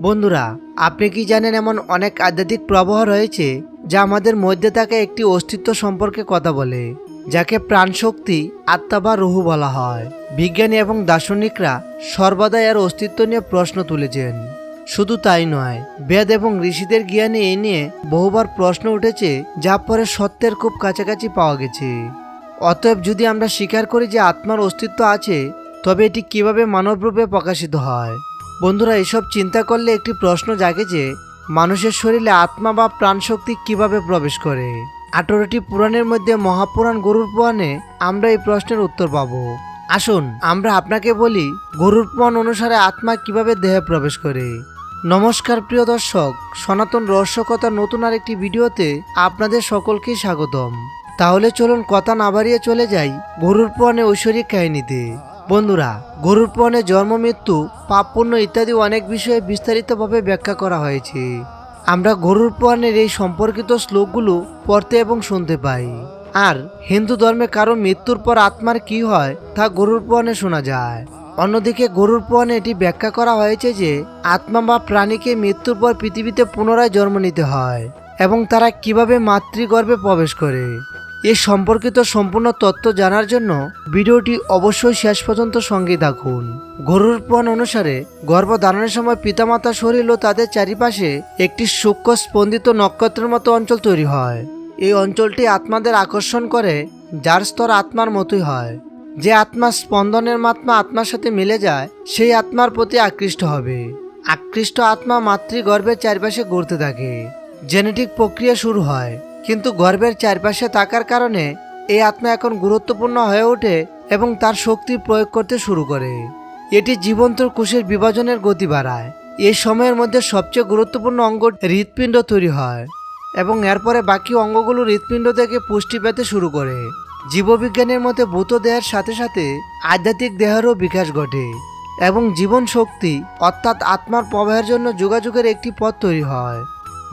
বন্ধুরা, আপনি কি জানেন এমন অনেক আধ্যাত্মিক প্রবাহ রয়েছে যা আমাদের মধ্যে থাকা একটি অস্তিত্ব সম্পর্কে কথা বলে, যাকে প্রাণশক্তি, আত্মা বা রুহু বলা হয়। বিজ্ঞানী এবং দার্শনিকরা সর্বদাই এর অস্তিত্ব নিয়ে প্রশ্ন তুলেছেন। শুধু তাই নয়, বেদ এবং ঋষিদের জ্ঞানে এ নিয়ে বহুবার প্রশ্ন উঠেছে, যা পরে সত্যের খুব কাছাকাছি পাওয়া গেছে। অতএব যদি আমরা স্বীকার করি যে আত্মার অস্তিত্ব আছে, তবে এটি কীভাবে মানবরূপে প্রকাশিত হয়? বন্ধুরা, এসব চিন্তা করলে একটি প্রশ্ন জাগে যে, মানুষের শরীরে আত্মা বা প্রাণশক্তি কীভাবে প্রবেশ করে? আঠারোটি পুরাণের মধ্যে মহাপুরাণ গরুর পুরাণে আমরা এই প্রশ্নের উত্তর পাব। আসুন, আমরা আপনাকে বলি, গরুর পুরাণ অনুসারে আত্মা কীভাবে দেহে প্রবেশ করে? নমস্কার, প্রিয় দর্শক। সনাতন রহস্যকথা নতুন আর একটি ভিডিওতে আপনাদের সকলকে স্বাগতম। তাহলে চলুন কথা না বাড়িয়ে চলে যাই গরুর পুরাণে ঐশ্বরিক কাহিনীতে। বন্ধুরা, গরুর পুরাণে জন্ম, মৃত্যু, পাপ, পুণ্য ইত্যাদি অনেক বিষয়ে বিস্তারিতভাবে ব্যাখ্যা করা হয়েছে। আমরা গরুর পুরাণের এই সম্পর্কিত শ্লোকগুলো পড়তে এবং শুনতে পাই। আর হিন্দু ধর্মে কারও মৃত্যুর পর আত্মার কি হয়, তা গরুর পুরাণে শোনা যায়। অন্যদিকে গরুর পুরাণে এটি ব্যাখ্যা করা হয়েছে যে, আত্মা বা প্রাণীকে মৃত্যুর পর পৃথিবীতে পুনরায় জন্ম নিতে হয় এবং তারা কীভাবে মাতৃগর্ভে প্রবেশ করে। এ সম্পর্কিত সম্পূর্ণ তথ্য জানার জন্য ভিডিওটি অবশ্যই শেষ পর্যন্ত সঙ্গে থাকুন। গরুর পুরাণ অনুসারে গর্ভধারণের সময় পিতামাতা শরীর ও তাদের চারিপাশে একটি সূক্ষ্ম স্পন্দিত নক্ষত্রের মতো অঞ্চল তৈরি হয়। এই অঞ্চলটি আত্মাদের আকর্ষণ করে, যার স্তর আত্মার মতোই হয়। যে আত্মার স্পন্দনের মাত্মা আত্মার সাথে মিলে যায়, সেই আত্মার প্রতি আকৃষ্ট হবে। আকৃষ্ট আত্মা মাতৃগর্ভের চারপাশে ঘুরতে থাকে। জেনেটিক প্রক্রিয়া শুরু হয়। কিন্তু গর্ভের চারপাশে থাকার কারণে এই আত্মা এখন গুরুত্বপূর্ণ হয়ে ওঠে এবং তার শক্তি প্রয়োগ করতে শুরু করে। এটি জীবন্ত কোষের বিভাজনের গতি বাড়ায়। এই সময়ের মধ্যে সবচেয়ে গুরুত্বপূর্ণ অঙ্গ হৃৎপিণ্ড তৈরি হয় এবং এরপরে বাকি অঙ্গগুলো হৃৎপিণ্ড থেকে পুষ্টি পেতে শুরু করে। জীববিজ্ঞানের মতে ভূত দেহের সাথে সাথে আধ্যাত্মিক দেহেরও বিকাশ ঘটে এবং জীবন শক্তি অর্থাৎ আত্মার প্রবাহের জন্য যোগাযোগের একটি পথ তৈরি হয়।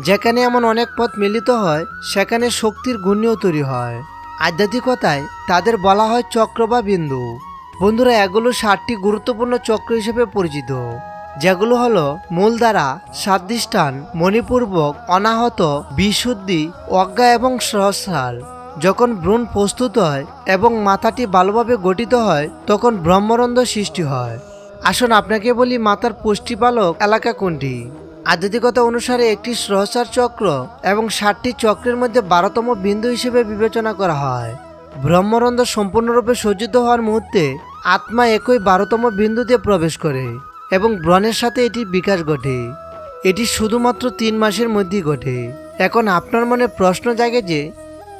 যেখানে এমন অনেক পথ মিলিত হয়, সেখানে শক্তির গুণ্যও তৈরি হয়। আধ্যাত্মিকতায় তাদের বলা হয় চক্র বা বিন্দু। বন্ধুরা, এগুলো ষাটটি গুরুত্বপূর্ণ চক্র হিসেবে পরিচিত, যেগুলো হলো মূলধারা সাদৃষ্টান মণিপূর্বক, অনাহত, বিশুদ্ধি, অজ্ঞা এবং সহস্রাল যখন ভ্রূণ প্রস্তুত হয় এবং মাথাটি ভালোভাবে গঠিত হয়, তখন ব্রহ্মরন্ধ্র সৃষ্টি হয়। আসুন আপনাকে বলি মাতার পুষ্টিপালক এলাকা কোনটি? আধ্যাত্মিকতা অনুসারে একটি সহস্রার চক্র এবং ষাটটি চক্রের মধ্যে বারোতম বিন্দু হিসেবে বিবেচনা করা হয়। ব্রহ্মরন্ধ্র সম্পূর্ণরূপে সজ্জিত হওয়ার মুহূর্তে আত্মা একই বারোতম বিন্দুতে প্রবেশ করে এবং ব্রণের সাথে এটি বিকাশ ঘটে। এটি শুধুমাত্র তিন মাসের মধ্যেই ঘটে। এখন আপনার মনে প্রশ্ন জাগে যে,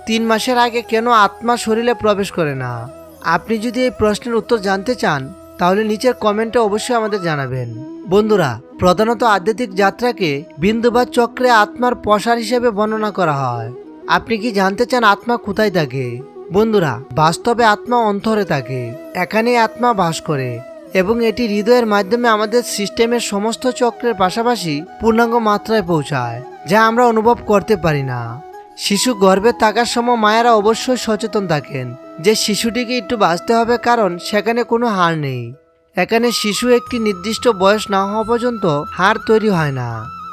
তিন মাসের আগে কেন আত্মা শরীরে প্রবেশ করে না? আপনি যদি এই প্রশ্নের উত্তর জানতে চান, তাহলে নিচের কমেন্টে অবশ্যই আমাদের জানাবেন। বন্ধুরা, প্রধানত আধ্যাত্মিক যাত্রাকে বিন্দু বা চক্রে আত্মার প্রসার হিসেবে বর্ণনা করা হয়। আপনি কি জানতে চান আত্মা কোথায় থাকে? বন্ধুরা, বাস্তবে আত্মা অন্তরে থাকে, এখানেই আত্মা বাস করে এবং এটি হৃদয়ের মাধ্যমে আমাদের সিস্টেমের সমস্ত চক্রের পাশাপাশি পূর্ণাঙ্গ মাত্রায় পৌঁছায়, যা আমরা অনুভব করতে পারি না। শিশু গর্ভে থাকার সময় মায়েরা অবশ্যই সচেতন থাকেন যে শিশুটিকে একটু বাঁচতে হবে কারণ সেখানে কোনো হার নেই। এখানে শিশু একটি নির্দিষ্ট বয়স না হওয়া পর্যন্ত হাড় তৈরি হয় না।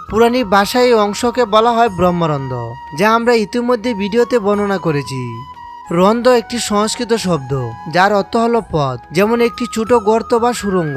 পুরানি ভাষায় এই অংশকে বলা হয় ব্রহ্মরন্ধ্র যা আমরা ইতিমধ্যে ভিডিওতে বর্ণনা করেছি। রন্ধ্র একটি সংস্কৃত শব্দ, যার অর্থ হলো পথ, যেমন একটি ছোট গর্ত বা সুড়ঙ্গ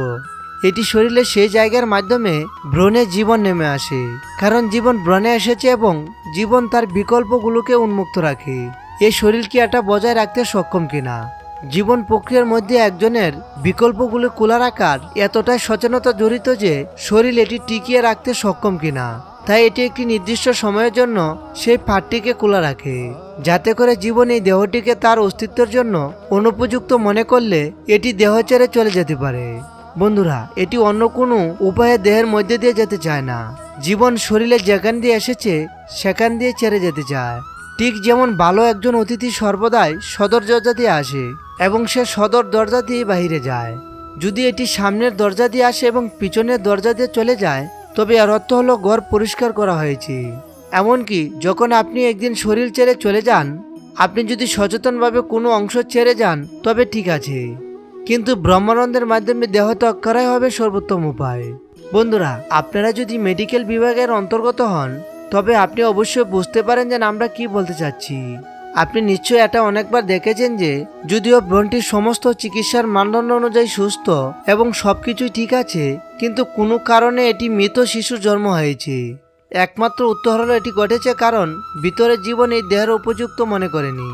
এটি শরীরে সেই জায়গার মাধ্যমে ব্রণে জীবন নেমে আসে, কারণ জীবন ব্রণে এসেছে এবং জীবন তার বিকল্পগুলোকে উন্মুক্ত রাখে। এই শরীরকে এটা বজায় রাখতে সক্ষম কিনা? জীবন প্রক্রিয়ার মধ্যে একজনের বিকল্পগুলো খোলা রাখার এতটাই সচেতনতা জড়িত যে শরীর এটি টিকিয়ে রাখতে সক্ষম কিনা। তাই এটি একটি নির্দিষ্ট সময়ের জন্য সেই ফাটটিকে খোলা রাখে, যাতে করে জীবন এই দেহটিকে তার অস্তিত্বের জন্য অনুপযুক্ত মনে করলে এটি দেহ ছেড়ে চলে যেতে পারে। বন্ধুরা, এটি অন্য কোনো উপায়ে দেহের মধ্যে দিয়ে যেতে চায় না। জীবন শরীরে যেখান দিয়ে এসেছে, সেখান দিয়ে ছেড়ে যেতে চায়। ঠিক যেমন ভালো একজন অতিথি সর্বদাই সদর দিয়ে আসে এবং সে সদর দরজা দিয়ে বাহিরে যায়। যদি এটি সামনের দরজা দিয়ে আসে এবং পিছনের দরজা দিয়ে চলে যায়, তবে এর অর্থ হলো ঘর পরিষ্কার করা হয়েছে। এমনকি যখন আপনি একদিন শরীর ছেড়ে চলে যান, আপনি যদি সচেতনভাবে কোনো অংশ ছেড়ে যান, তবে ঠিক আছে। কিন্তু ব্রহ্মানন্দের মাধ্যমে দেহ ত্যাগ করাই হবে সর্বোত্তম উপায়। বন্ধুরা, আপনারা যদি মেডিকেল বিভাগের অন্তর্গত হন, তবে আপনি অবশ্যই বুঝতে পারেন যে আমরা কি বলতে চাচ্ছি। আপনি নিশ্চয়ই এটা অনেকবার দেখেছেন যে, যদিও ব্রণটির সমস্ত চিকিৎসার মানদণ্ড অনুযায়ী সুস্থ এবং সব কিছুই ঠিক আছে, কিন্তু কোনো কারণে এটি মৃত শিশুর জন্ম হয়েছে। একমাত্র উত্তর হলো এটি ঘটেছে কারণ ভিতরের জীবন এই দেহের উপযুক্ত মনে করেনি।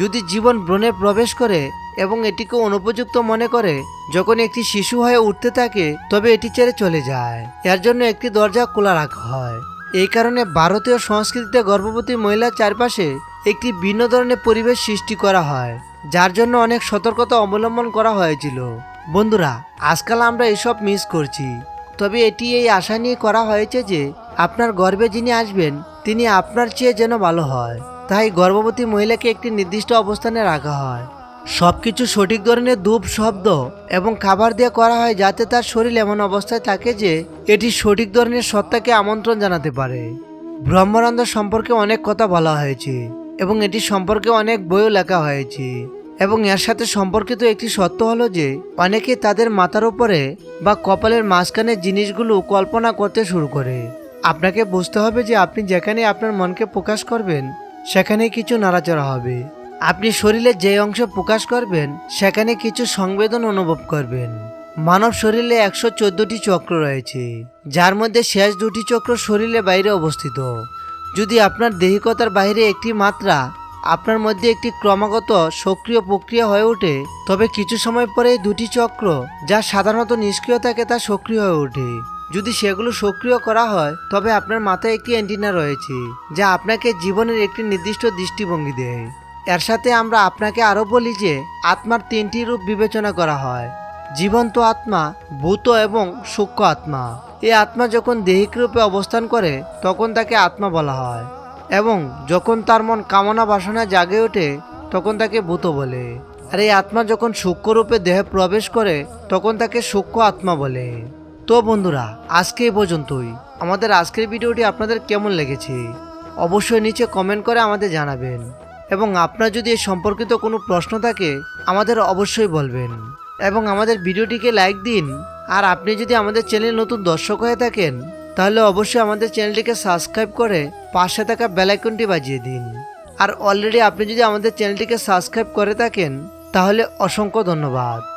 যদি জীবন ব্রণে প্রবেশ করে এবং এটিকে অনুপযুক্ত মনে করে, যখন একটি শিশু হয়ে উঠতে থাকে, তবে এটি ছেড়ে চলে যায়। এর জন্য একটি দরজা খোলা রাখা হয়। এই কারণে ভারতীয় সংস্কৃতিতে গর্ভবতী মহিলার চারপাশে একটি ভিন্ন ধরনের পরিবেশ সৃষ্টি করা হয়, যার জন্য অনেক সতর্কতা অবলম্বন করা হয়েছিল। বন্ধুরা, আজকাল আমরা এসব মিস করছি। তবে এটি এই আশা নিয়ে করা হয়েছে যে, আপনার গর্ভে যিনি আসবেন, তিনি আপনার চেয়ে যেন ভালো হয়। তাই গর্ভবতী মহিলাকে একটি নির্দিষ্ট অবস্থানে রাখা হয়। সব কিছু সঠিক ধরনের ধূপ, শব্দ এবং খাবার দিয়ে করা হয় যাতে তার শরীর এমন অবস্থায় থাকে যে, এটি সঠিক ধরনের সত্তাকে আমন্ত্রণ জানাতে পারে। ব্রহ্মানন্দ সম্পর্কে অনেক কথা বলা হয়েছে। এবং এটি সম্পর্কে অনেক বইও লেখা হয়েছে। এবং এর সাথে সম্পর্কিত একটি সত্য হলো যে, অনেকে তাদের মাথার উপরে বা কপালের মাঝখানে জিনিসগুলো কল্পনা করতে শুরু করে। আপনাকে বুঝতে হবে যে আপনি যেখানে আপনার মনকে প্রকাশ করবেন, সেখানে কিছু নাড়াচড়া হবে। আপনি শরীরের যে অংশ প্রকাশ করবেন, সেখানে কিছু সংবেদন অনুভব করবেন। মানব শরীরে একশো চোদ্দটি চক্র রয়েছে, যার মধ্যে শেষ দুটি চক্র শরীরের বাইরে অবস্থিত। যদি আপনার দেহিকতার বাইরে একটি মাত্রা আপনার মধ্যে একটি ক্রমাগত সক্রিয় প্রক্রিয়া হয়ে ওঠে, তবে কিছু সময় পরে দুটি চক্র যা সাধারণত নিষ্ক্রিয় থাকে তা সক্রিয় হয়ে ওঠে। যদি সেগুলো সক্রিয় করা হয়, তবে আপনার মাথায় একটি অ্যান্টিনা রয়েছে, যা আপনাকে জীবনের একটি নির্দিষ্ট দৃষ্টিভঙ্গি দেয়। এর সাথে আমরা আপনাকে আরও বলি যে, আত্মার তিনটি রূপ বিবেচনা করা হয়, জীবন্ত আত্মা, ভূত এবং সূক্ষ্ম আত্মা। এই আত্মা যখন দেহিক রূপে অবস্থান করে, তখন তাকে আত্মা বলা হয়। এবং যখন তার মন কামনা বাসনা জাগে ওঠে, তখন তাকে ভূত বলে। আর এই আত্মা যখন সূক্ষ্ম রূপে দেহে প্রবেশ করে, তখন তাকে সূক্ষ্ম আত্মা বলে। তো বন্ধুরা, আজকে এই পর্যন্তই। আমাদের আজকের ভিডিওটি আপনাদের কেমন লেগেছে? অবশ্যই নিচে কমেন্ট করে আমাদের জানাবেন। এবং আপনার যদি এ সম্পর্কিত কোনো প্রশ্ন থাকে, আমাদের অবশ্যই বলবেন। এবং আমাদের ভিডিওটিকে লাইক দিন। আর আপনি যদি আমাদের চ্যানেল নতুন দর্শক হয়ে থাকেন, তাহলে অবশ্যই আমাদের চ্যানেলটিকে সাবস্ক্রাইব করে পাশে থাকা বেলাইকনটি বাজিয়ে দিন। আর অলরেডি আপনি যদি আমাদের চ্যানেলটিকে সাবস্ক্রাইব করে থাকেন, তাহলে অসংখ্য ধন্যবাদ।